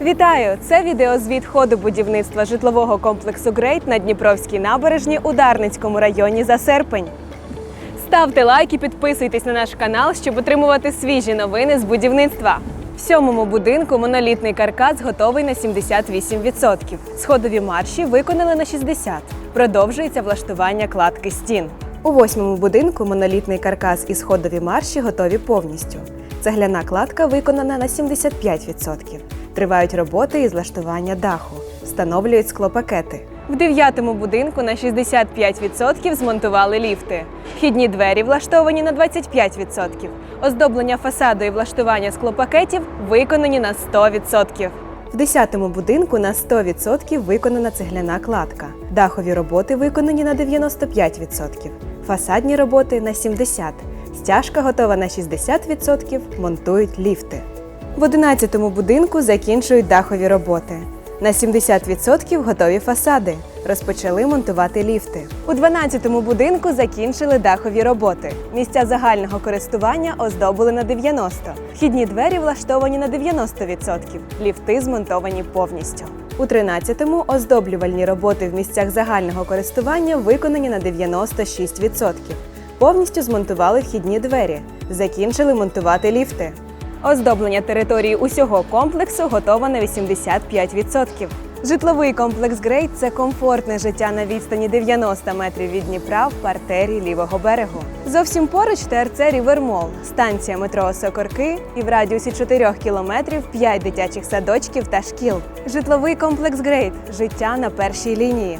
Вітаю! Це відеозвіт ходу будівництва житлового комплексу Грейт на Дніпровській набережні у Дарницькому районі за серпень. Ставте лайк і підписуйтесь на наш канал, щоб отримувати свіжі новини з будівництва. В сьомому будинку монолітний каркас готовий на 78%. Сходові марші виконали на 60%. Продовжується влаштування кладки стін. У восьмому будинку монолітний каркас і сходові марші готові повністю. Цегляна кладка виконана на 75%. Тривають роботи із влаштування даху, встановлюють склопакети. В дев'ятому будинку на 65% змонтували ліфти. Вхідні двері влаштовані на 25%. Оздоблення фасаду і влаштування склопакетів виконані на 100%. В 10-му будинку на 100% виконана цегляна кладка. Дахові роботи виконані на 95%. Фасадні роботи на 70%. Стяжка готова на 60%, монтують ліфти. В 11-му будинку закінчують дахові роботи. На 70% готові фасади. Розпочали монтувати ліфти. У 12-му будинку закінчили дахові роботи. Місця загального користування оздобили на 90%. Вхідні двері влаштовані на 90%. Ліфти змонтовані повністю. У 13-му оздоблювальні роботи в місцях загального користування виконані на 96%. Повністю змонтували вхідні двері. Закінчили монтувати ліфти. Оздоблення території усього комплексу готово на 85%. Житловий комплекс Грейт це комфортне життя на відстані 90 метрів від Дніпра в партері лівого берегу. Зовсім поруч ТРЦ Рівермол, станція метро Сокорки і в радіусі 4 кілометрів 5 дитячих садочків та шкіл. Житловий комплекс Грейт життя на першій лінії.